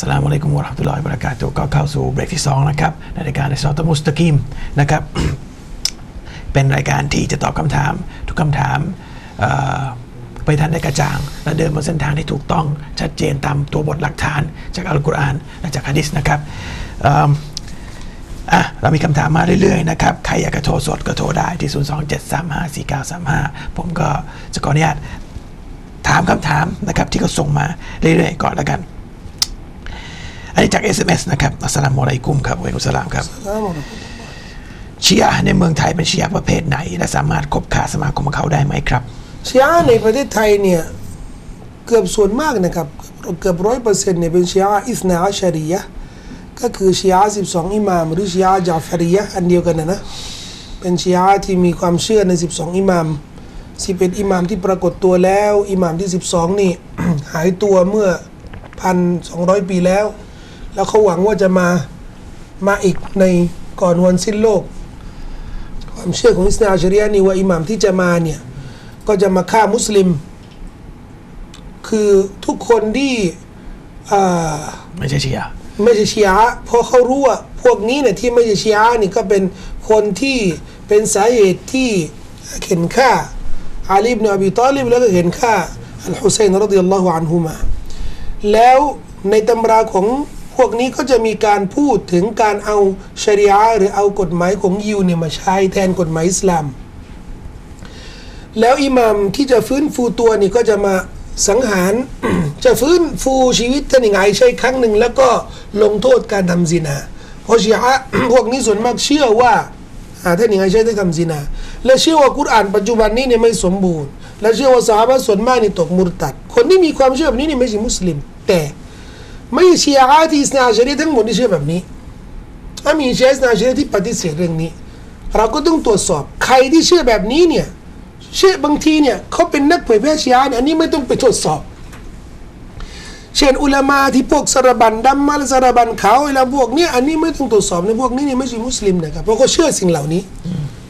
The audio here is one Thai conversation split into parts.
สลามอะลัยกุมวะเราะห์มะตุลลอฮิวะบะเราะกาตุฮ์ก็เข้าสู่เบรกที่ 2 นะครับ ในรายการในซอตมุสตะกิมนะครับ เป็นรายการที่จะตอบคำถาม ทุกคำถามไปทันได้กระจ่าง และเดินบนเส้นทางที่ถูกต้องชัดเจนตามตัวบทหลักฐาน จากอัลกุรอานและจากฮะดิษนะครับเอิ่มอะเรามีคำถามมาเรื่อยๆนะครับ ใครอยากจะโทรสดก็โทรได้ที่ 027354935 ผมก็จะขออนุญาตถามคำถามนะครับที่เขาส่งมาเรื่อยๆก่อนแล้วกัน อันนี้จาก SMS นะครับอัสสลามุอะลัยกุมครับวะอะลัยกุมสสลามครับชีอะห์ในเมืองไทยเป็นชีอะห์ประเภทไหน และสามารถคบค้าสมาคมกับเขาได้ไหมครับชีอะห์ในประเทศไทยเนี่ย เกือบส่วนมากนะครับ เกือบร้อยเปอร์เซ็นต์เนี่ยเป็นชีอะห์อิสนาอัชชารียะห์ก็คือชีอะห์สิบสองอิหม่ามหรือชีอะห์จาฟารียะห์อันเดียวกันนะนะเป็นชีอะห์ที่มีความเชื่อใน 12 อิหม่ามสิเป็นอิหม่ามที่ปรากฏตัวแล้ว อิหม่ามที่ 12 นี่ หายตัวเมื่อพันสองร้อยปีแล้ว แล้วเขาหวังว่าจะมามาอีกในก่อนวันสิ้นโลก ความเชื่อของอิสนาอัชชารียะห์นี่ว่าอิหม่ามที่จะมาเนี่ย ก็จะมาฆ่ามุสลิม คือทุกคนที่อ่าไม่ใช่ชีอะห์ไม่ใช่ชียะห์เพราะเขารู้ว่าพวกนี้เนี่ยที่ไม่ใช่ชียะห์นี่ก็เป็นคนที่เป็นสาเหตุที่เข็นฆ่าอาลีบเนอบีตอลิบแล้วก็เห็นฆ่าอัลฮุซัยนรดิยัลลอฮุอันฮุมาแล้วในตำราของพ วกนี้ก็จะมีการพูดถึงการเอาชริยะหรือเอากฎหมายของยิวเนี่ยมาใช้แทนกฎหมายอิสลาม แล้วอิหมัมที่จะฟื้นฟูตัวนี่ก็จะมาสังหารจะฟื้นฟูชีวิตท่านยังไงใช่ครั้งหนึ่ง แล้วก็ลงโทษการทำซินาเพราะชีอะพวกนี้ส่วนมากเชื่อว่าอ่าท่านยังไงใช่ได้ทำซินา และเชื่อว่ากุรอานปัจจุบันนี้เนี่ยไม่สมบูรณ์ และเชื่อว่าสาบะส่วนมากนี่ตกมุรตัด คนที่มีความเชื่อแบบนี้นี่ไม่ใช่มุสลิม แต่ ไม่ใช่ชีอะห์ที่อิสนาชรีทั้งหมดที่เชื่อแบบนี้ ถ้ามีเชสนาเชื่อที่ปฏิเสธเรื่องนี้ เราก็ต้องตรวจสอบใครที่เชื่อแบบนี้เนี่ยเชื่อบางทีเนี่ยเขาเป็นนักเผยแพร่ชีอะห์เนี่ยอันนี้ไม่ต้องไปตรวจสอบ เช่นอุลามาที่พวกสารบันดำมาและสารบันขาวเวลาพวกเนี้ยอันนี้ไม่ต้องตรวจสอบในพวกนี้เนี่ยไม่ใช่มุสลิมนะครับเพราะเขาเชื่อสิ่งเหล่านี้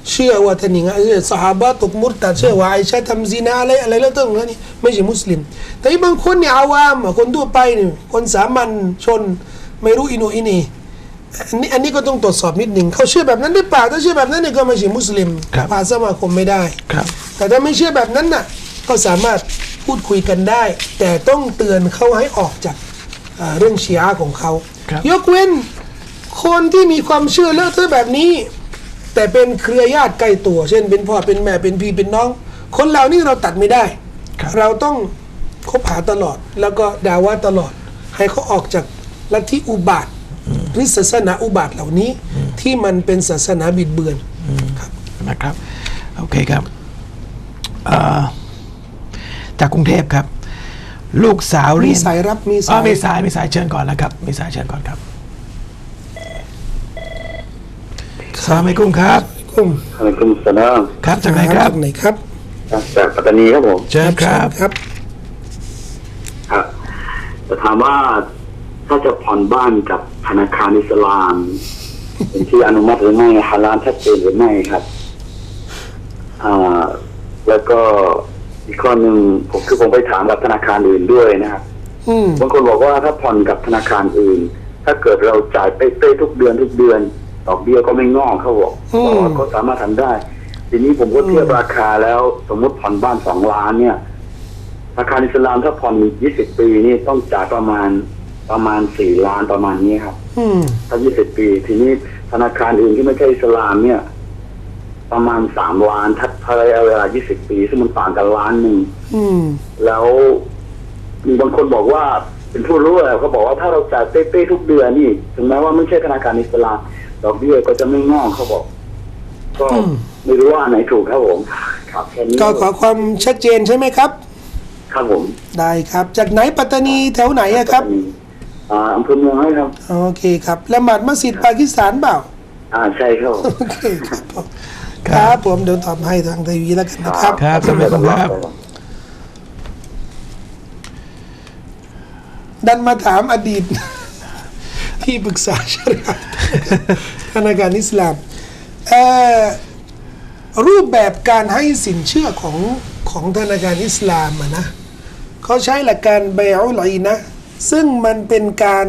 เชื่อว่าท่านนี่ไงเชื่อสหายตกมุรตัดเชื่อว่าไอชาทำซีนาอะไรอะไรแล้วต้องนั้นนี่ไม่ใช่มุสลิม แต่บางคนเนี่ยอาวามอะคนทั่วไปเนี่ยคนสามัญชนไม่รู้อิโนอินีอันนี้อันนี้ก็ต้องตรวจสอบนิดหนึ่งเขาเชื่อแบบนั้นหรือเปล่าถ้าเชื่อแบบนั้นเนี่ยก็ไม่ใช่มุสลิมครับพาสมาคมไม่ได้ครับ แต่ถ้าไม่เชื่อแบบนั้นน่ะก็สามารถพูดคุยกันได้ แต่ต้องเตือนเขาให้ออกจากอ่าเรื่องชีอะห์ของเขาครับยกเว้นคนที่มีความเชื่อเลอะเทอะแบบนี้ แต่เป็นเครือญาติใกล้ตัว เช่น เป็นพ่อเป็นแม่เป็นพี่เป็นน้อง คนเหล่านี้เราตัดไม่ได้ครับเราต้องคบหาตลอด แล้วก็ด่าว่าตลอด ให้เขาออกจากลัทธิอุบาทหรือศาสนาอุบาทเหล่านี้ที่มันเป็นศาสนาบิดเบือนครับนะครับโอเคครับเอ่อจากกรุงเทพครับ ลูกสาวเรีมียนสายรับมีอ๋สาอยมีสายมีสายเชิญก่อนนะครับมีสายเชิญก่อนครับ สลามอะลัยกุมครับกุ้มอะลัยกุมสลามครับจากไหนครับจากไหนครับ จากปัตตานีครับผมเชิญครับครับครับจะถามว่าถ้าจะผ่อนบ้านกับธนาคารอิสลามเป็นที่อนุมัติหรือไม่ฮาลาลชัดเจนหรือไม่ครับ อ่า แล้วก็อีกข้อหนึ่งผมคือผมไปถามกับธนาคารอื่นด้วยนะครับอืมบางคนบอกว่าถ้าผ่อนกับธนาคารอื่น ถ้าเกิดเราจ่ายเป๊ะๆทุกเดือนทุกเดือน ดอกเบี้ยก็ไม่งอกเขาบอกอืมบอกว่าก็สามารถทำได้ ทีนี้ผมก็เทียบราคาแล้ว สมมติผ่อนบ้านสองล้านเนี่ยธนาคารอิสลามถ้าผ่อนยี่สิบปีนี่ต้องจ่ายประมาณประมาณสี่ล้านประมาณนี้ครับอืมถ้ายี่สิบปี ทีนี้ธนาคารอื่นที่ไม่ใช่อิสลามเนี่ย ประมาณสามล้านถ้าภายในเวลายี่สิบปี ซึ่งมันต่างกันล้านหนึ่งอืมแล้วมีบางคนบอกว่าเป็นผู้รู้อะเขาบอกว่าถ้าเราจ่ายเป๊ะๆทุกเดือนนี่ ถึงแม้ว่าไม่ใช่ธนาคารอิสลาม ดอกเบี้ยก็จะไม่งอกเขาบอก ก็อืมไม่รู้ว่าอันไหนถูกครับผมครับแค่นี้ก็ขอความชัดเจนใช่ไหมครับ ครับผม ได้ครับ จากไหนปัตตานีแถวไหนอะครับอ่าอำเภอเมืองให้ครับโอเคครับละหมาดมัสยิดปากีสถานเปล่า อ่าใช่ครับผมโอเคครับผมครับผมเดี๋ยวตอบให้ทางทีวีแล้วกันนะครับ ครับสำเร็จแล้วครับ ดันมาถามอดีต ที่ปรึกษาชริอะห์ธนาคารอิสลามเอ่อรูปแบบการให้สินเชื่อของของธนาคารอิสลามอะนะเขาใช้หลักการเบลไลนะ ซึ่งมันเป็นการ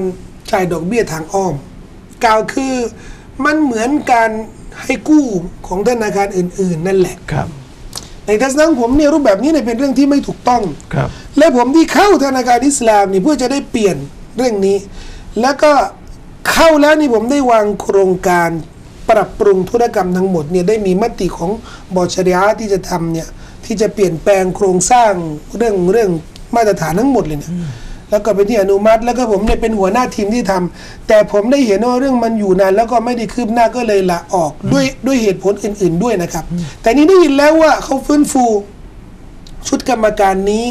จ่ายดอกเบี้ยทางอ้อม กล่าวคือมันเหมือนการให้กู้ของธนาคารอื่น ๆ นั่นแหละครับ ในทัศนะของผมเนี่ยรูปแบบนี้เนี่ยเป็นเรื่องที่ไม่ถูกต้องครับ และผมที่เข้าธนาคารอิสลามนี่เพื่อจะได้เปลี่ยนเรื่องนี้ แล้วก็ เข้าแล้วนี่ผมได้วางโครงการปรับปรุงธุรกรรมทั้งหมดเนี่ยได้มีมติของบอร์ดชริอะห์ที่จะทำเนี่ยที่จะเปลี่ยนแปลงโครงสร้างเรื่องเรื่องมาตรฐานทั้งหมดเลยเนี่ยแล้วก็เป็นที่อนุมัติ แล้วก็ผมเนี่ยเป็นหัวหน้าทีมที่ทำแต่ผมได้เห็นว่าเรื่องมันอยู่นานแล้วก็ไม่ได้คืบหน้าก็เลยละออกด้วยด้วยเหตุผลอื่น ๆด้วยนะครับ แต่นี้ได้ยินแล้วว่าเขาฟื้นฟูชุดกรรมการนี้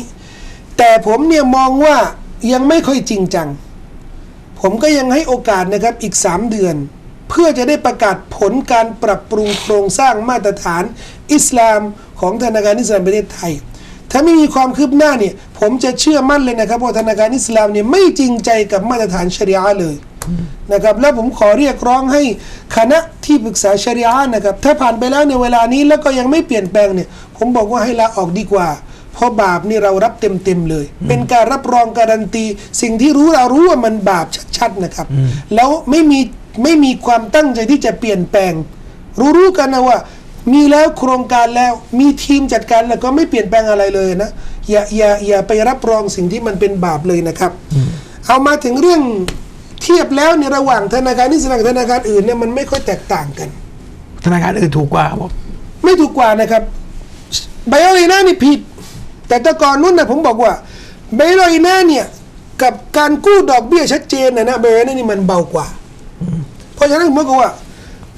แต่ผมเนี่ยมองว่ายังไม่ค่อยจริงจัง ผมก็ยังให้โอกาสนะครับอีก 3 เดือน เพื่อจะได้ประกาศผลการปรับปรุงโครงสร้างมาตรฐานอิสลามของธนาคารอิสลามประเทศไทย ถ้าไม่มีความคืบหน้าเนี่ยผมจะเชื่อมั่นเลยนะครับว่าธนาคารอิสลามเนี่ยไม่จริงใจกับมาตรฐานชริอะห์เลยนะครับแล้วผมขอเรียกร้องให้คณะที่ปรึกษาชริอะห์นะครับถ้าผ่านไปแล้วในเวลานี้แล้วก็ยังไม่เปลี่ยนแปลงเนี่ยผมบอกว่าให้ลาออกดีกว่า เพราะบาปนี่เรารับเต็มๆเลย เป็นการรับรองการันตี สิ่งที่รู้เรารู้ว่ามันบาปชัดๆนะครับ แล้วไม่มีไม่มีความตั้งใจที่จะเปลี่ยนแปลง รู้ๆกันนะว่า มีแล้วโครงการแล้วมีทีมจัดการแล้วก็ไม่เปลี่ยนแปลงอะไรเลยนะอย่าอย่าอย่าไปรับรองสิ่งที่มันเป็นบาปเลยนะครับ เอามาถึงเรื่องเทียบแล้วในยระหว่างธนาคารอิสลามกับธนาคารอื่นเนี่ยมันไม่ค่อยแตกต่างกัน ธนาคารอื่นถูกกว่าครับผมไม่ถูกกว่านะครับไบโอลีน่านี่ผิด แต่แต่ก่อนนู้นนะผมบอกว่าเบรอยน่าเนี่ยกับการกู้ดอกเบี้ยชัดเจนนะนะเบรอยน่านี่มันเบากว่า เพราะฉะนั้นผมบอกว่า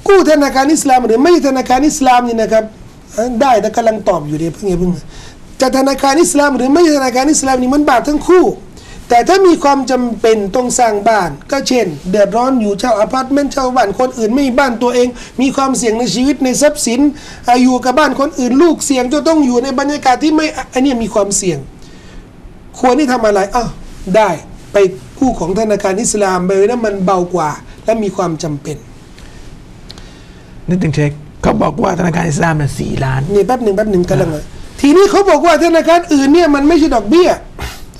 กู้ธนาคารอิสลามหรือไม่ธนาคารอิสลามนี่นะครับได้แต่กำลังตอบอยู่ดีเพิ่งเพิ่งจะธนาคารอิสลามหรือไม่ธนาคารอิสลามนี่มันบาปทั้งคู่ แต่ถ้ามีความจำเป็นต้องสร้างบ้าน ก็เช่น เดือดร้อนอยู่เช่าอพาร์ตเมนต์เช่าบ้านคนอื่นไม่มีบ้านตัวเอง มีความเสี่ยงในชีวิตในทรัพย์สินอะอยู่กับบ้านคนอื่น ลูกเสี่ยงจะต้องอยู่ในบรรยากาศที่ไม่อันเนี้ยมีความเสี่ยง ควรที่ทำอะไรอ้าวได้ไปกู้ของธนาคารอิสลามไปนั้นมันเบากว่า และมีความจำเป็นนิดหนึ่งเช็คเขาบอกว่าธนาคารอิสลามเนี่ยสี่ล้านนี่แป๊บหนึ่งแป๊บหนึ่งกันละมาทีนี้เขาบอกว่าธนาคารอื่นเนี่ยมันไม่ใช่ดอกเบี้ย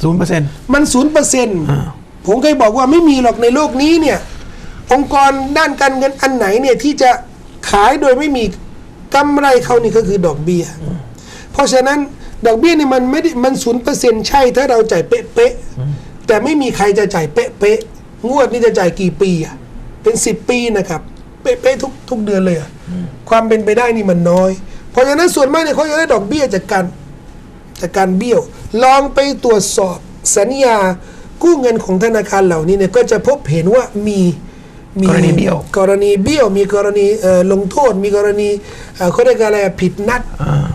ศูนย์เปอร์เซ็นต์มันศูนย์เปอร์เซ็นต์อ่าผมเคยบอกว่าไม่มีหรอกในโลกนี้เนี่ย องค์กรด้านการเงินอันไหนเนี่ยที่จะขายโดยไม่มีกำไรเขานี่ก็คือดอกเบี้ย เพราะฉะนั้นดอกเบี้ยนี่มันไม่ได้มันศูนย์เปอร์เซ็นต์ใช่ถ้าเราจ่ายเป๊ะๆแต่ไม่มีใครจะจ่ายเป๊ะๆงวดนี่จะจ่ายกี่ปีอะเป็นสิบปีนะครับเป๊ะๆทุกทุกเดือนเลยอะความเป็นไปได้นี่มันน้อย เพราะฉะนั้นส่วนมากเนี่ยเขาจะได้ดอกเบี้ยจากการ จากการเบี้ยว ลองไปตรวจสอบสัญญากู้เงินของธนาคารเหล่านี้เนี่ยก็จะพบเห็นว่ามีมีกรณีเบี้ยว กรณีเบี้ยว มีกรณีเอ่อลงโทษ มีกรณีเอ่อเขาเรียกอะไรอะผิดนัด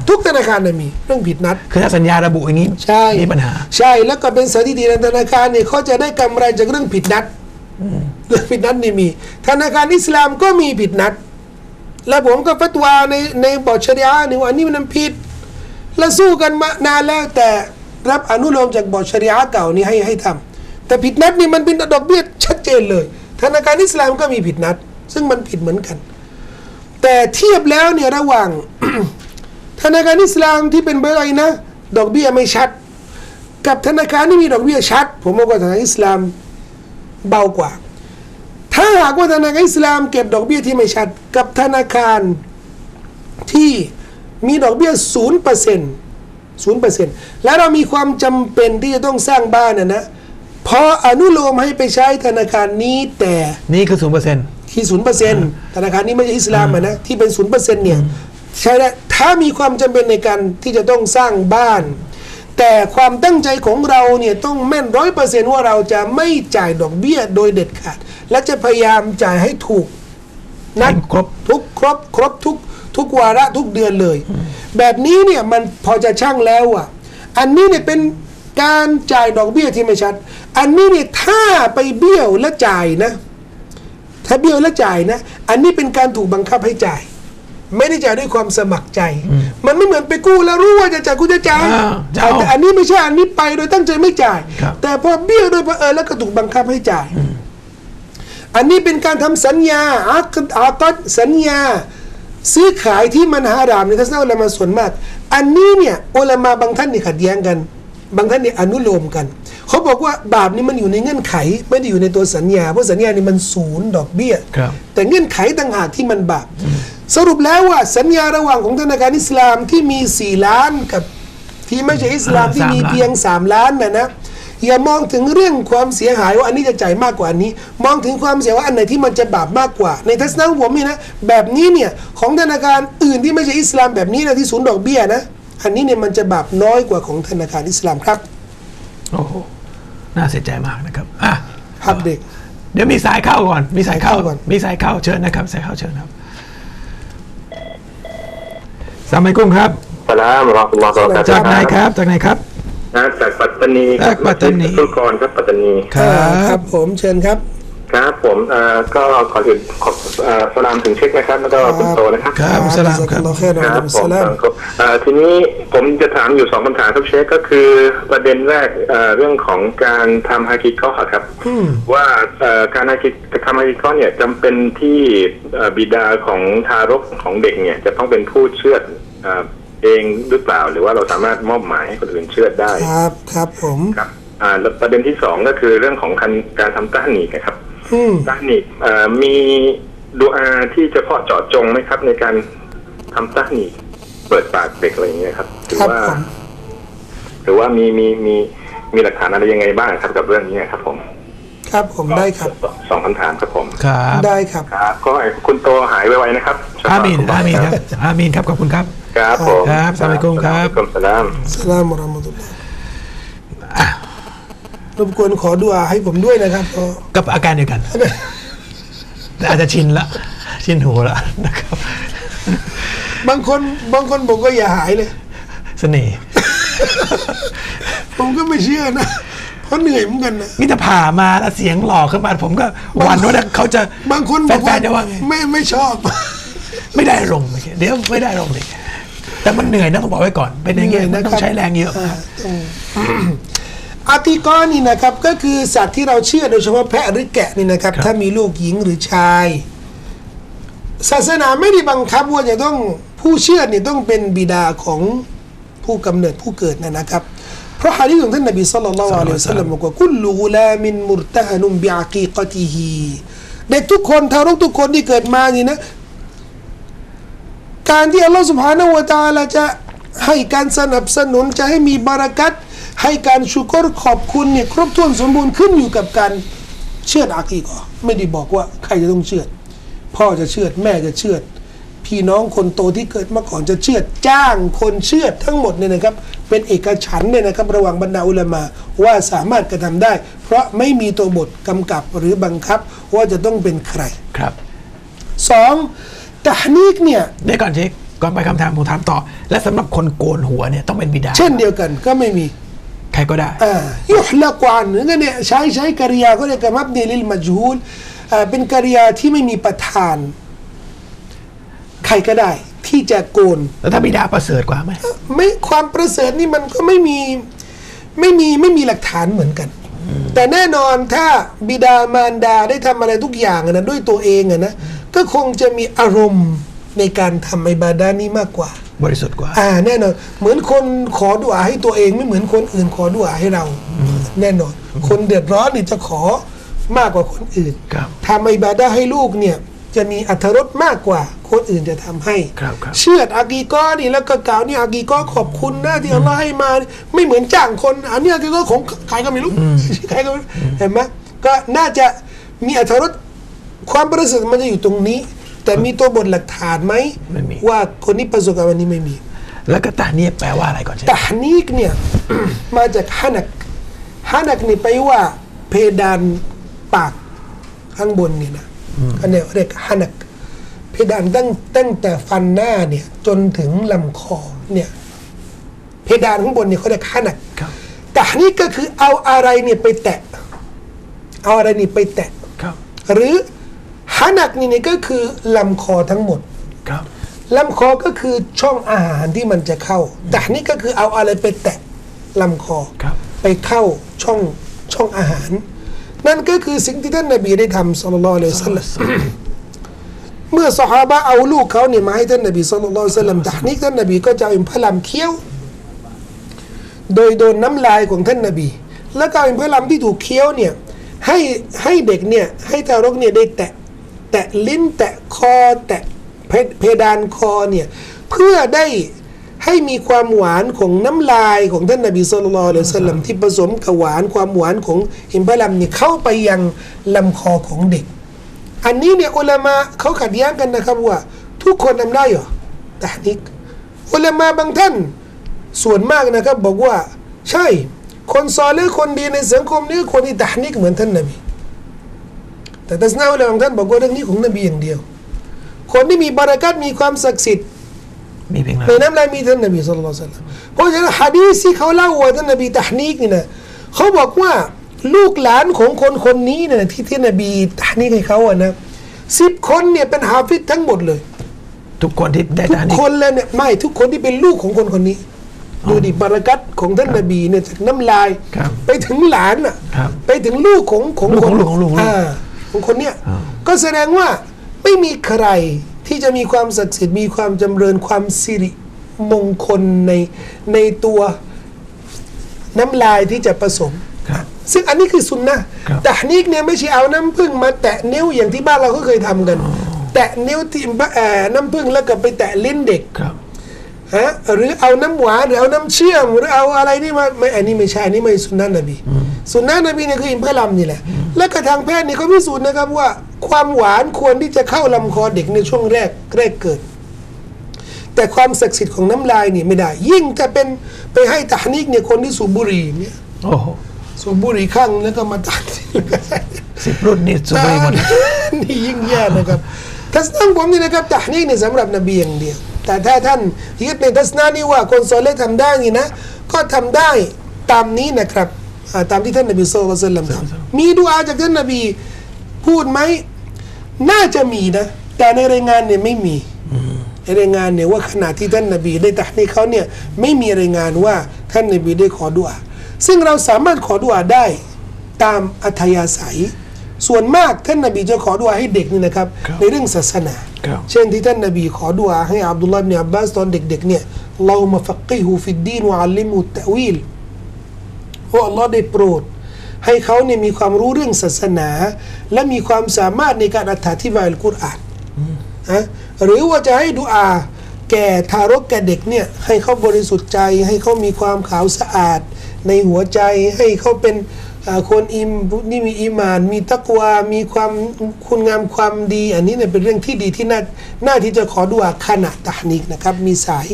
ทุกธนาคารเนี่ยมีเรื่องผิดนัด คือถ้าสัญญาระบุอย่างนี้ใช่มีปัญหา ใช่แล้วก็เป็นสถิติในธนาคารเนี่ยเขาจะได้กำไรจากเรื่องผิดนัดเรื่องผิดนัดนี่มี ธนาคารอิสลามก็มีผิดนัด แล้วผมก็ฟัตวาในในบอร์ดชริอะห์นี่ว่าอันนี่มันผิด แล้วสู้กันมานานแล้วแต่รับอนุโลมจากบอร์ดชริอะเก่านี่ให้ให้ทำแต่ผิดนัดนี่มันเป็นดอกเบี้ยชัดเจนเลย ธนาคารอิสลามก็มีผิดนัด ซึ่งมันผิดเหมือนกัน แต่เทียบแล้วเนี่ยระหว่าง ธนาคารอิสลามที่เป็นบอร์ไอนะ ดอกเบี้ยไม่ชัด กับธนาคารที่มีดอกเบี้ยชัด ผมบอกว่าธนาคารอิสลามเบากว่า ถ้าหากว่าธนาคารอิสลามเก็บดอกเบี้ยที่ไม่ชัด กับธนาคารที่ มีดอกเบี้ยศูนย์เปอร์เซ็นต์ศูนย์เปอร์เซ็นต์แล้วเรามีความจำเป็นที่จะต้องสร้างบ้านนะนะพออนุโลมให้ไปใช้ธนาคารนี้แต่นี่คือศูนย์เปอร์เซ็นต์ที่ศูนย์เปอร์เซ็นต์ธนาคารนี้ไม่ใช่อิสลามอะนะที่เป็นศูนย์เปอร์เซ็นต์เนี่ยใช่แล้วถ้ามีความจำเป็นในการที่จะต้องสร้างบ้าน แต่ความตั้งใจของเราเนี่ยต้องแม่นร้อยเปอร์เซนต์ว่าเราจะไม่จ่ายดอกเบี้ยโดยเด็ดขาด และจะพยายามจ่ายให้ถูกนัดให้ครบทุกครบครบทุก ทุกวาระทุกเดือนเลย แบบนี้เนี่ยมันพอจะช่างแล้วอะ อันนี้เนี่ยเป็นการจ่ายดอกเบี้ยที่ไม่ชัด อันนี้เนี่ยถ้าไปเบี้ยวและจ่ายนะ ถ้าเบี้ยวและจ่ายนะ อันนี้เป็นการถูกบังคับให้จ่าย ไม่ได้จ่ายด้วยความสมัครใจ มันไม่เหมือนไปกู้แล้วรู้ว่าจะจ่ายกูจะจ่ายอ่าจะเอาแต่อันนี้ไม่ใช่อันนี้ไปโดยตั้งใจไม่จ่ายครับแต่พอเบี้ยวโดยเผอิญแล้วก็ถูกบังคับให้จ่าย อันนี้เป็นการทำสัญญาอักดอากัดสัญญา ซื้อขายที่มันฮารามในทัศนะอุลามาส่วนมาก อันนี้เนี่ยอุลามาบางท่านนี่ขัดแย้งกัน บางท่านนี่อนุโลมกัน เขาบอกว่าบาปนี่มันอยู่ในเงื่อนไข ไม่ได้อยู่ในตัวสัญญาเพราะสัญญานี่มันศูนย์ดอกเบี้ยครับแต่เงื่อนไขต่างหากที่มันบาป สรุปแล้วว่าสัญญาระหว่างของธนาคารอิสลามที่มี 4 ล้านกับ ที่ไม่ใช่อิสลามอ่าที่มีสามล้านเพียง 3 ล้านนะนะ อย่ามองถึงเรื่องความเสียหายว่าอันนี้จะจ่ายมากกว่าอันนี้ มองถึงความเสียว่าอันไหนที่มันจะบาปมากกว่า ในทัศนะของผมนี่นะแบบนี้เนี่ยของธนาคารอื่นที่ไม่ใช่อิสลามแบบนี้นะที่ศูนย์ดอกเบี้ยนะอันนี้เนี่ยมันจะบาปน้อยกว่าของธนาคารอิสลามครับโอ้โหน่าเสียใจมากนะครับอะครับเด็ก เดี๋ยวมีสายเข้าก่อน มีสายเข้าเข้าก่อนมีสายเข้าเชิญนะครับสายเข้าเชิญครับสามไมกุ้งครับสลามรอคุณรอสวัสดีจากไหนครับจากไหนครับ นะจากปัตตานีครัจากปัตตานีทุกคนครับปัตตานีครัอ่าครับบผมเชิญครับครับผมเอ่อก็ขอถึงขอบเอ่อสลามถึงเช็คนะครับแล้วก็คุณโตนะครับครับสลามครับอัลลอฮ์แค่รอครับอัลผมสลามครับเอ่อทีนี้ผมจะถามอยู่สองคำถามครับเชคก็คือประเด็นแรกเอ่อเรื่องของการทำฮากิกอครับ ว่าเอ่อการฮากิทำฮากิกอเนี่ยจำเป็นที่เอ่อบิดาของทารกของเด็กเนี่ยจะต้องเป็นผู้เชือด เอ่อเองหรือเปล่า หรือว่าเราสามารถมอบหมายให้คนอื่นเชือดได้ครับครับผมครับอ่าแล้วประเด็นที่สองก็คือเรื่องของการการทำต้าหนีกนะครับอืมต้าหนีกเอ่อมีดูอาที่เฉพาะเจาะจงไหมครับ ในการทำต้าหนีกเปิดปากเด็กอะไรอย่างเงี้ยครับหรือครับว่าผมหรือว่ามีมีมีมีหลักฐานอะไรยังไงบ้างครับกับเรื่องนี้ครับ ผมครับผมได้ครับ สองสองคำถามครับผมครับได้ครับ ครับก็ให้คุณโตหายไวๆนะครับอามีนอามีนครับอามีนครับขอบคุณครับ ครับผมครับสลามอะลัยกุมครับกุมสลามสลามอัลลอฮ์มะตุลลอฮ์รบกวนขอดุอาให้ผมด้วยนะครับเพราะกับอาการเดียวกันแต่อาจจะชินละชินหูละนะครับ บางคนบางคนบอกก็อย่าหายเลย เสน่ห์ผมก็ไม่เชื่อนะเพราะเหนื่อยเหมือนกันนะนี่ถ้าผ่ามาแล้วเสียงหล่อขึ้นมาผมก็หวันว่าเขาจะบางคนบอกแฟว่านๆจะว่าไงไม่ไม่ชอบ ไม่ได้ลงเมื่อกี้เดี๋ยวไม่ได้ลงเลย แต่มันเหนื่อยนะต้องบอกไว้ก่อน เป็นอย่างเงี้ยมันต้องใช้แรงเยอะาต้องอาติกอนี่นะครับก็คือสัตว์ที่เราเชื่อโดยเฉพาะแพะหรือแกะนี่นะครับครับ ถ้ามีลูกหญิงหรือชาย ศาสนาไม่ได้บังคับว่าจะต้องผู้เชื่อนี่ต้องเป็นบิดาของผู้กำเนิดผู้เกิดนะนะครับ เพราะฮะดีษของท่านนบีศ็อลลัลลอฮุอะลัยฮิวะสัลลัมบอกว่ากุลลูกุลามินมุรตะฮนุมบิอากีกะติฮีเด็กทุกคนทารกทุกคนที่เกิดมานี่นะ การที่อัลลอฮฺสุบฮานาวะตะอาลาจะให้การสนับสนุนจะให้มีบารักัตให้การชุกรขอบคุณเนี่ยครบถ้วนสมบูรณ์ขึ้นอยู่กับการเชื่อดอากีกอไม่ได้บอกว่าใครจะต้องเชื่อด พ่อจะเชื่อดแม่จะเชื่อด พี่น้องคนโตที่เกิดมาก่อนจะเชื่อดจ้างคนเชื่อดทั้งหมดเนี่ยนะครับ เป็นเอกฉันท์เนี่ยนะครับระหว่างบรรดาอุลามาว่าสามารถกระทำได้ เพราะไม่มีตัวบทกำกับหรือบังคับว่าจะต้องเป็นใครครับสอง ตะฮนีกเนี่ย เดี๋ยวก่อนเช็คก่อนไปคำถามผมถามต่อ และสำหรับคนโกนหัวเนี่ยต้องเป็นบิดา เช่นเดียวกันก็ไม่มีใครก็ได้อ่ายุฮละกวานหรือก็เนี่ยใช้ใช้กริยาก็เรียกกันมับเนลิลมัจฮูลอ่าเป็นกริยาที่ไม่มีประธาน ใครก็ได้ ที่จะโกนแล้วถ้าบิดาประเสริฐกว่าไหมไม่ความประเสริฐนี่มันก็ไม่มีไม่มีไม่มีหลักฐานเหมือนกัน แต่แน่นอนถ้าบิดามารดาได้ทำอะไรทุกอย่างอะนะด้วยตัวเองอะนะ ก็คงจะมีอารมณ์ในการทำอิบาดานี้มากกว่า บริสุทธิ์กว่า อ่าแน่นอน เหมือนคนขอดุอาให้ตัวเองไม่เหมือนคนอื่นขอดุอาให้เรา แน่นอน คนเดือดร้อนนี่จะขอมากกว่าคนอื่นครับทำอิบาดาให้ลูกเนี่ยจะมีอัธรสมากกว่าคนอื่นจะทำให้ครับครับเชือดอากีก้อนี่แล้วก็กล่าวนี่อากีก้อขอบคุณนะที่อัลลอฮ์ให้มา ไม่เหมือนจ้างคน อันนี้อากีก้อของใครก็ไม่รู้ใครก็ไม่รู้เห็นไหมก็น่าจะมีอัธรส ความบริสุทธิ์มันจะอยู่ตรงนี้ แต่มีตัวบทหลักฐานไหมไม่มี ว่าคนนี้ประสบการณ์วันนี้ไม่มี แล้วก็ตาเนี่ยแปลว่าอะไรก่อนเช็คตะฮนีกเนี่ย มาจากฮานักฮานักนี่ไปลว่าเพดานปากข้างบนเนี่ยนะอันเนี้ยเรียกฮานัก เพดานตั้งตั้งแต่ฟันหน้าเนี่ย จนถึงลำคอเนี่ย เพดานข้างบนเนี่ยเขาเรียกฮานักครับตะฮนีกก็คือเอาอะไรเนี่ยไปแตะ เอาอะไรนี่ไปแตะ ครับ หรือ ฮานักนี่เนี่ยก็คือลำคอทั้งหมดครับลำคอก็คือช่องอาหารที่มันจะเข้า แต่นี่ก็คือเอาอะไรไปแตะลำคอครับไปเข้าช่องช่องอาหาร นั่นก็คือสิ่งที่ท่านนบีได้ทำสุลลัลลอฮุอะลัยฮิวะสัลลัมเมื่อสหาบะเอาลูกเขาเนี่ยมาให้ท่านนบีสุลลัลลอฮุอะลัยฮิวะสัลลัมแต่นี่ท่านนบีก็จะเอาอิมพะลัมเคี้ยว โดยโดนน้ำลายของท่านนบี แล้วก็เอาอินพลัมที่ถูกเคี้ยวเนี่ยให้ให้เด็กเนี่ยให้ทารกเนี่ยได้แตะ แตะลิ้นแตะคอแตะเพเพดานคอเนี่ยเพื่อได้ให้มีความหวานของน้ำลายของท่านนบีสุลต่านละสัลลัมที่ผสมกับหวานความหวานของอินพลัมเนี่ยเข้าไปยังลำคอของเด็ก อันนี้เนี่ยอุลามะเขาขัดแย้งกันนะครับว่า ทุกคนทำได้เหรอตะนิกอุลามะบางท่านส่วนมากนะครับบอกว่า ใช่ คนซอเลห์คนดีในสังคมนี้คนที่ตะนิกเหมือนท่านนบี แต่ทัศนะอุลามะบางท่านบอกว่าเรื่องนี้ของนบีอย่างเดียว คนที่มีบารักัตมีความศักดิ์สิทธิ์มีเพียงนั้นในน้ำลายมีท่านนบีสุลต่านละเพราะฉะนั้นฮะดีษที่เขาเล่าว่าท่านนบีตะฮนีกนี่นะเขาบอกว่าลูกหลานของคนคนนี้เนี่ยที่ที่นบีตะฮนีกให้เขาอะนะสิบคนเนี่ยเป็นฮาฟิดทั้งหมดเลย ทุกคนที่ได้ทุกทานนี้คนเลยเนี่ยไม่ทุกคนที่เป็นลูกของคนคนนี้ดูดิบารักัตของท่านนบีเนี่ยจากน้ำลายครับไปถึงหลานอะครับไปถึงลูกของของลูกของคนลูกของลูกของลูกอ่า ของคนเนี้ยอ่าก็แสดงว่าไม่มีใครที่จะมีความศักดิ์สิทธิ์มีความจำเริญความสิริมงคลในในตัวน้ำลายที่จะผสม ครับ ซึ่งอันนี้คือสุนนะครับแต่นิกเนี่ยไม่ใช่เอาน้ำผึ้งมาแตะนิ้วอย่างที่บ้านเราก็เคยทำกัน แตะนิ้วที่เอ่อน้ำผึ้งแล้วก็ไปแตะลิ้นเด็กครับ ฮะหรือเอาน้ำหวานหรือเอาน้ำเชื่อมหรือเอาอะไรนี่มาไม่อันนี้ไม่ใช่อันนี้ไม่สุนนะนบีสุนนะนบีเนี่ยคืออิมพะลัมนี่แหละ และกระทางแพทย์นี่เขาพิสูจน์นะครับว่า ความหวานควรที่จะเข้าลำคอเด็กในช่วงแรกแรกเกิด แต่ความศักดิ์สิทธิ์ของน้ำลายนี่ไม่ได้ ยิ่งจะเป็นไปให้ตานิกเนี่ยคนที่สูบบุหรี่เนี่ยโอ้โหสูบบุหรี่ข้างแล้วก็มาตัดสิบรุ่นนี่สุบไปหมดนี่ยิ่งแย่นะครับทัศนะของผมนี่นะครับตะนี่เนี่ยสำหรับนบีอย่างเดียว แต่ถ้าท่านยึดในทัศนะนี้ว่าคนโซเลห์ทำได้นี่นะ ก็ทำได้ตามนี้นะครับอ่าตามที่ท่านนบีสุลต่านละทำมีดูอาจากท่านนบีพูดไหมน่าจะมีนะ แต่ในรายงานเนี่ยไม่มีในรายงานเนี่ยว่าขณะที่ท่านนบีได้ตะนี่เขาเนี่ยไม่มีรายงานว่าท่านนบีได้ขอดุอาซึ่งเราสามารถขอดุอาได้ตามอัธยาศัย ส่วนมากท่านนบีจะขอดุอาให้เด็กนี่นะครับครับในเรื่องศาสนาครับเช่นที่ท่านนบีขอดุอาให้อับดุลลาห์อิบนอับบาสตอนเด็กๆเนี่ยเรามาฟักกิฮูฟิดดีนวะอัลลิมุตตะวีลโอ้อัลลอฮ์ได้โปรด ให้เขาเนี่ยมีความรู้เรื่องศาสนา และมีความสามารถในการอธิบายอัลกุรอานนะหรือว่าจะให้ดุอาแก่ทารกแก่เด็กเนี่ยให้เขาบริสุทธิ์ใจ ให้เขามีความขาวสะอาด ในหัวใจให้เขาเป็นอ่า คนอิมนี่มีอีหมาน มีตักวา มีความคุณงามความดี อันนี้เนี่ยเป็นเรื่องที่ดีที่น่าน่าที่จะขอดุอาขณะตะฮนิกนะครับ มีสาย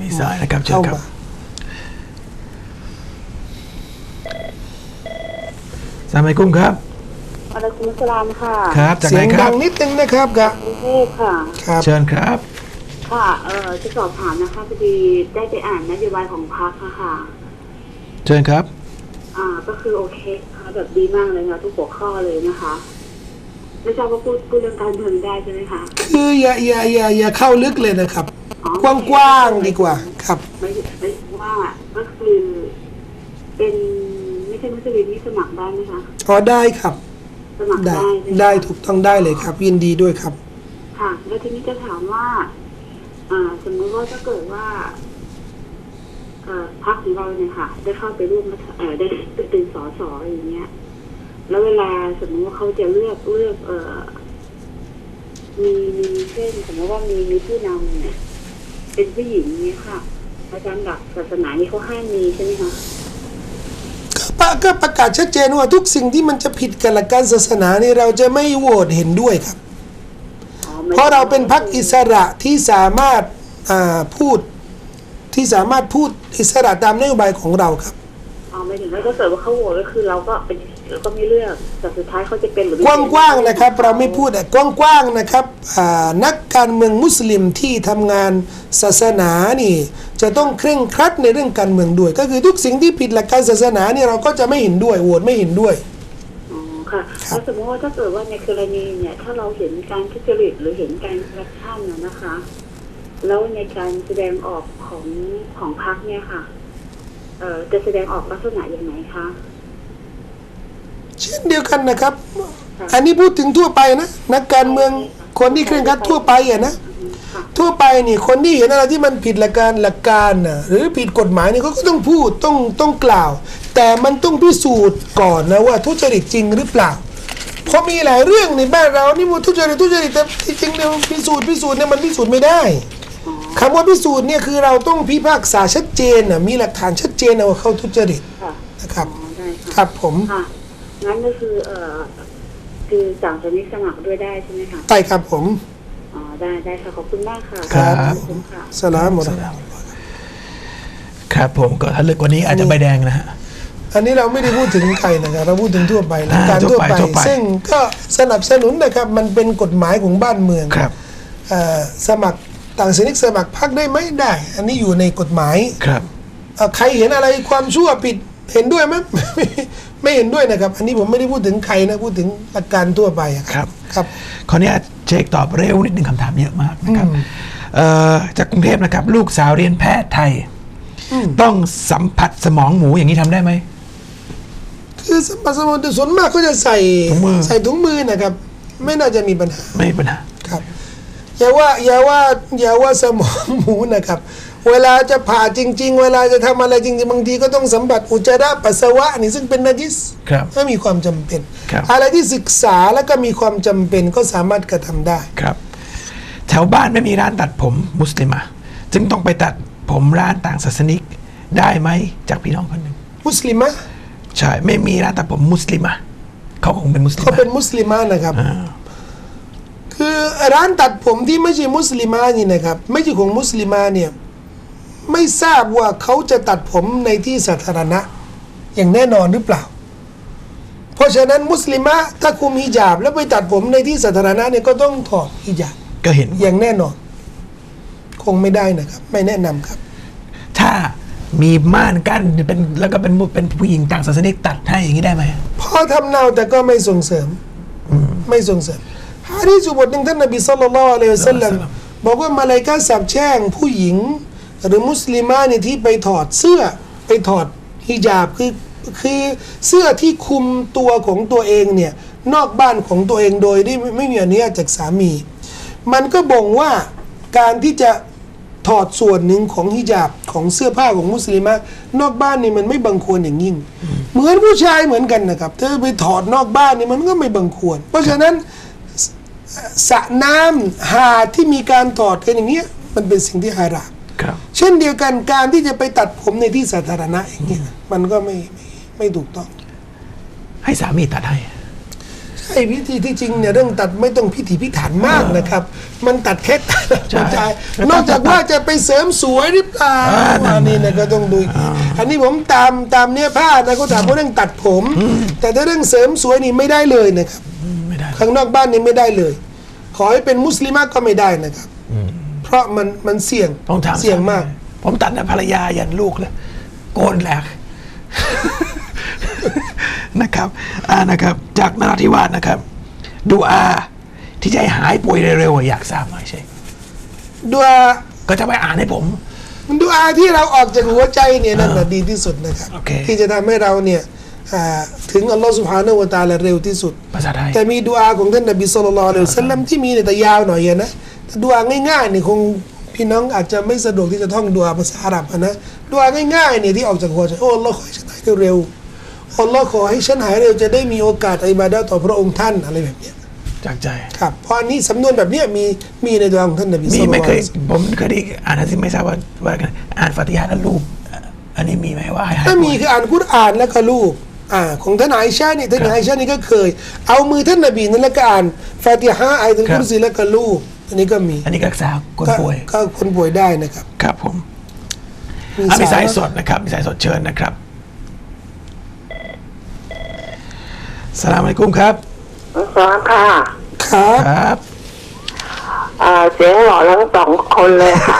มีสายนะครับเชิญเข้าครับมาสามไอกุ้มครับอะลัยกุมสลามค่ะ ครับจากเสีไหนยงคดัรับงนิดนึงนะครับกับกรุงเทพค่ะ ครับเชิญครับ ค่ะ เอ่อจะสอบถามนะคะพอดีได้ไปอ่านนโยบายของพรรคอะค่ะ เชิญครับ อ่า ก็คือโอเคค่ะแบบดีมากเลยค่ะทุกหัวข้อเลยนะคะ ไม่ทราบว่าพูดพูดเรื่องการเมืองได้ใช่ไหมคะคืออย่าอย่าอย่าอย่าเข้าลึกเลยนะครับ อ๋อกว้างๆดีกว่าครับ ไม่ไม่ว่าก็คือเป็นไม่ใช่มุสลิมนี่สมัครได้ไหมคะพอได้ครับ สมัครได้ได้ใช่หมคะ ได้ถูกต้องได้เลยครับ ยินดีด้วยครับ ค่ะแล้วทีนี้จะถามว่า อ่า สมมุติว่าถ้าเกิดว่าเอ่อ พรรคของเราเนี่ยค่ะ ได้เข้าไปร่วมรัฐเอ่อได้เป็นสสอย่างเงี้ย แล้วเวลาสมมติว่าเขาจะเลือกเลือก เอ่อมีมีเช่นสมมติว่ามีมีผู้นำเนี่ยเป็นผู้หญิงเนี่ยค่ะ อาจารย์หลักศาสนานี่เขาห้ามมีใช่ไหมคะก็ประก็ประกาศชัดเจนว่าทุกสิ่งที่มันจะผิดกับหลักการศาสนานี่เราจะไม่โหวตเห็นด้วยครับอ๋อไม่เพราะเราเป็นพรรคอิสระที่สามารถอ่าพูดที่สามารถพูด อิสระตามนโยบายของเราครับอ๋อไม่ถึงว่าถ้าเกิดว่าเขาโหวตก็คือเราก็เป็นเราก็ไม่เลือกแต่สุดท้ายเขาจะเป็นหรือไม่กเป็นว้างๆนะครับ เราไม่พูดอะกว้างๆนะครับอ่านักการเมืองมุสลิมที่ทำงานศาสนานี่ จะต้องเคร่งครัดในเรื่องการเมืองด้วย ก็คือทุกสิ่งที่ผิดหลักการศาสนาเนี่ยเราก็จะไม่เห็นด้วยโหวตไม่เห็นด้วยอ๋อค่ะครับแล้วสมมติว่าถ้าเกิดว่าในกรณีเนี่ยถ้าเราเห็นการทุจริตหรือเห็นการคอร์รัปชันนะนะคะ แล้วในการแสดงออกของของพรรคเนี่ยค่ะ เอ่อจะแสดงออกลักษณะอย่างไหนคะเช่นเดียวกันนะครับ อันนี้พูดถึงทั่วไปนะนักการเมืองคนที่เคร่งครัดทั่วไปอะนะค่ะทั่วไปนี่คนที่เห็นอะไรที่มันผิดหลักการหลักการนะหรือผิดกฎหมายนี่เขาก็ต้องพูดต้องต้องกล่าว แต่แต่มันต้องพิสูจน์ก่อนนะว่าทุจริตจริงหรือเปล่าเพราะมีหลายเรื่องในบ้านเรานี่มันทุจริตทุจริตแต่ที่จริงเนี่ยพิสูจน์พิสูจน์เนี่ยมันพิสูจน์ไม่ได้ คำว่าพิสูจน์เนี่ยคือเราต้องพิพากษาชัดเจนนะมีหลักฐานชัดเจนนะว่าเขาทุจริตค่ะนะครับ อ๋อได้ค่ะครับผมค่ะงั้นก็คือเอ่อคือสั่งสมิกสมัครด้วยได้ใช่ไหมคะใช่ครับผม อ๋อได้ได้ค่ะขอบคุณมากค่ะครับ ขอบคุณค่ะ สลามหมดครับผมก็ถ้าลึกกว่านี้อาจจะใบแดงนะฮะ อันนี้เราไม่ได้พูดถึงใครนะครับ เราพูดถึงทั่วไปหลักอ่าการทั่ทั่ววไปไป ทั่วไป ซึ่งก็สนับสนุนนะครับ มันเป็นกฎหมายของบ้านเมือง ครับ เอ่อสมัคร ต่างชนิดสมัครพรรคได้ไหมได้ อันนี้อยู่ในกฎหมายครับเอ่อใครเห็นอะไรความชั่วผิดเห็นด้วยไหมไม่ไม่เห็นด้วยนะครับ อันนี้ผมไม่ได้พูดถึงใครนะพูดถึงหลักการทั่วไปอะครับครับขออนุญาตเช็คตอบเร็วนิดหนึ่งคำถามเยอะมากนะครับเอ่อจากกรุงเทพนะครับ ลูกสาวเรียนแพทย์ไทย ต้องสัมผัสสมองหมูอย่างนี้ทำได้ไหมคือสมบัติสมบัติส่วนมากก็จะใส่ถุงมือใส่ถุงมือนะครับ ไม่น่าจะมีปัญหาไม่มีปัญหาครับ อย่าว่าอย่าว่าอย่าว่าสมองหมูนะครับ เวลาจะผ่าจริง ๆ เวลาจะทำอะไรจริงๆบางทีก็ต้องสัมผัสอุจจาระปัสสาวะนี่ซึ่งเป็นนาจิสครับไม่มีความจำเป็นครับอะไรที่ศึกษาแล้วก็มีความจำเป็นก็สามารถกระทำได้ครับ แถวบ้านไม่มีร้านตัดผมมุสลิมะจึงต้องไปตัดผมร้านต่างศาสนิกได้ไหมจากพี่น้องคนหนึ่งมุสลิมะใช่ไม่มีร้านตัดผมมุสลิมะเขาคงเป็นมุสลิมเขาเป็นะมุสลิมะนะครับอ่า คือร้านตัดผมที่ไม่ใช่มุสลิมานี่นะครับ ไม่ใช่ของมุสลิมาเนี่ยไม่ทราบว่าเขาจะตัดผมในที่สาธารณะ อย่างแน่นอนหรือเปล่า เพราะฉะนั้นมุสลิมะถ้าคุมฮิญาบ แล้วไปตัดผมในที่สาธารณะเนี่ยก็ต้องถอดฮิญาบก็เห็นอย่างแน่นอน คงไม่ได้นะครับ ไม่แนะนำครับ ถ้ามีม่านกั้นเป็นแล้วก็เป็นเป็นผู้หญิงต่างศาสนิกตัดให้อย่างนี้ได้ไหมพอทำเนาแต่ก็ไม่ส่งเสริมไม่ส่งเสริม ฮะดีษบทหนึ่งท่านนบีสัลลัลลอฮุอะลัยฮิวสัลลัมบอกว่ามาลายกาสับแช่งผู้หญิง หรือมุสลิมาเนี่ยที่ไปถอดเสื้อไปถอดฮิญาบคือคือเสื้อที่คุมตัวของตัวเองเนี่ยนอกบ้านของตัวเองโดยที่ไม่ม่มีอนุญาตจากสามี มันก็บ่งว่าการที่จะถอดส่วนหนึ่งของฮิญาบของเสื้อผ้าของมุสลิมะนอกบ้านนี่มันไม่บังควรอย่างยิ่ง เหมือนผู้ชายเหมือนกันนะครับถ้าไปถอดนอกบ้านนี่มันก็ไม่บังควร เพราะฉะนั้น สสระน้ำหาดที่มีการถอดกันอย่างเงี้ยมันเป็นสิ่งที่ฮารามครับเช่นเดียวกันการที่จะไปตัดผมในที่สาธารณะอย่างเงี้ยมันก็ไม่ไม่ไม่ถูกต้อง ให้สามีตัดให้ใช่พิธีที่จริงเนี่ยเรื่องตัดไม่ต้องพิถีพิถันมากนะครับ มันตัดแค่ตัดใช่หัวใจนอกจากว่าจะไปเสริมสวยหรือเปล่าอ่านั่นอันนี้เนี่ยก็ต้องดูอีกอันนี้ผมตามตามเนื้อผ้านะก็ถามว่าเรื่องตัดผม แต่ถ้าเรื่องเสริมสวยนี่ไม่ได้เลยนะครับอืมไม่ได้ ข้างนอกบ้านนี่ไม่ได้เลย ขอให้เป็นมุสลิมะก็ไม่ได้นะครับเพราะมันมันเสี่ยงต้องถามเสี่ยงมาก ผมตัดแต่ภรรยายันลูกเลยโกนแหลกนะครับอ่านะครับ จากนราธิวาสนะครับ ดูอาที่จะให้หายป่วยเร็วๆอยากทราบหน่อยใช่ดูอาก็จะไปอ่านให้ผมดูอาที่เราออกจากหัวใจเนี่ยนั่นน่ะดีที่สุดนะครับโอเคที่จะทำให้เราเนี่ยอ่า ถึงอัลลอฮฺสุบฮานาอูวะตะอาลาเร็วที่สุด ภาษาไทย แต่มีดูอาของท่านนบีสุลต่านละอัลลอฮุซัลลัมที่มีเนี่ยแต่ยาวหน่อยอะนะแต่ดูอาง่ายๆเนี่ยคงพี่น้องอาจจะไม่สะดวกที่จะท่องดูอาภาษาอาหรับอะนะดูอาง่ายๆเนี่ยที่ออกจากหัวใจโอ้อัลลอฮ์ขอให้ฉันหายเร็วๆอัลลอฮ์ขอให้ฉันหายเร็วจะได้มีโอกาสอิบาดะห์ต่อพระองค์ท่านอะไรแบบเนี้ยจากใจครับเพราะอันนี้สำนวนแบบเนี้ยมีมีในดูอาของท่านนบีมีศ็อลลัลไม่ลอฮุเคอะยลัยฮิวะซัลลัมผมเคยได้อ่านนะที่ไม่ทราบว่าว่ากันอ่านฟาติฮะแล้วรูป อันนี้มีไหมว่าให้หายถ้าป่มีวยคืออ่านกุรอานแล้วก็ลูก อ่าของท่านอาอิชานี่ท่านอาอิชานี่ก็เคย เอามือท่านนบีนั่นแล้วก็อ่านฟาติฮะอายะตุลกุรซีแล้วก็ลูกอันนี้ก็มี อันนี้ก็รักษาคนก็ป่วยก็คนป่วยได้นะครับ ครับผมมีอะมีสายสายสดนะครับมีสายสดเชิญนะครับสลามอะลัยกุมครับสวัสดีค่ะ ครับ ครับ อ่าเสียงหล่อทั้งสองคนเลยค่ะ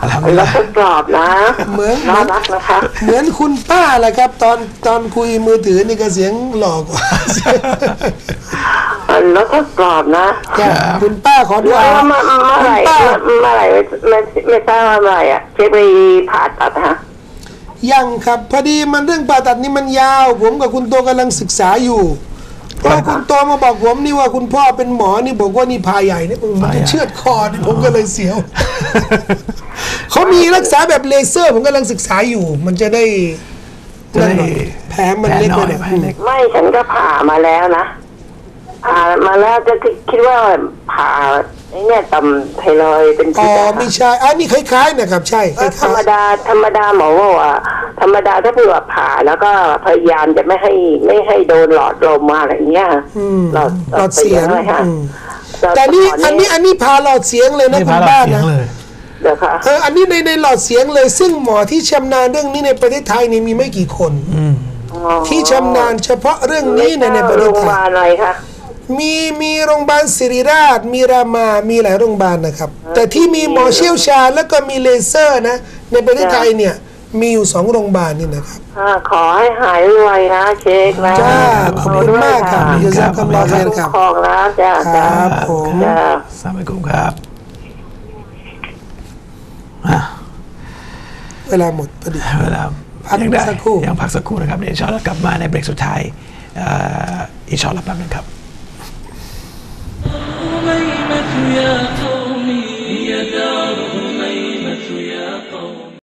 อัลฮัมดุลิลแล้วลาห์ทดสอบนะเหมือนน่ารักนะคะ เหมือนคุณป้าแหละครับ ตอนตอนคุยมือถือนี่ก็เสียงหลอกกว่าแล้วทดสอบนะครับคุณป้าขอดูเมื่ออาเมื่อเมื่อไหร่คุณป้าเมื่อเมื่อไหร่ไม่ไม่ไม่ทราบว่าเมื่อไหร่อะเช็คไปผ่าตัดฮะยังครับพอดีมันเรื่องผ่าตัดนี่มันยาว ผมกับคุณโตกำลังศึกษาอยู่ เพราะคุณโตมาบอกผมนี่ว่าคุณพ่อเป็นหมอนี่บอกว่านี่พาใหญ่นี่มันจะเชือดคอนี่ผมก็เลยเสียวเขามีรักษาแบบเลเซอร์ผมกำลังศึกษาอยู่ มันจะได้จะได้แผลมันเล็กน้ไปอยหน่อยแผลเล็กไม่ฉันก็ผ่ามาแล้วนะผ่ามาแล้วจะคิดว่าผ่า ไอ้เนี่ยต่ำไทรอยด์เป็นอ๋พิอษอะไม่ใช่อันนี้คล้ายๆนะครับ ใช่คก็ธรล้ารมยดาธรรมดาหมอบอกว่าธรรมดาถ้าเผื่อผ่าแล้วก็พยายามจะไม่ให้ไม่ให้โดนหลอดลมอะไรเงี้ยอืมหลอดหลอดเสียงอะไรฮะอืมหลอดแต่นี่สมอันนี้อันนี้พาหลอดเสียงเลยนะไม่คุพาณเราบ้านเสียงนะเลย เดี๋ยวค่ะ เอออันนี้ในในหลอดเสียงเลยซึ่งหมอที่ชำนาญเรื่องนี้ในประเทศไทยนี่มีไม่กี่คน ที่ชำนาญเฉพาะเรื่องนี้ในในประเทโรศงพไทยาบายลอะไรคะ มีมีโรงพยาบาลศิริราช มีรามา มีหลายโรงพยาบาลนะครับ แต่ที่มีหมอเชี่ยวชาญแล้วก็มีเลเซอร์นะ ในประเทศไทยเนี่ย มีอยู่สองโรงพยาบาลนี่นะครับอ่าขอให้หายไวๆนะเช็คนะจ้าขอบคุณมากครับขอบคุณยาครัซาบคัลลอฮ์แคขร์ครับคองนะจ้าครัจ้าบผมจ้า สามกุมครับอะเวลาหมดพอดี เวลาพักยังได้สักครู่ ยังพักสักครู่นะครับเดี๋ยวอินชาอัลลอฮ์กลับมาในเบรกสุดท้ายเอ่ออินชาอัลลอฮ์แป๊บนึงครับ قميمة يا قومي يا دار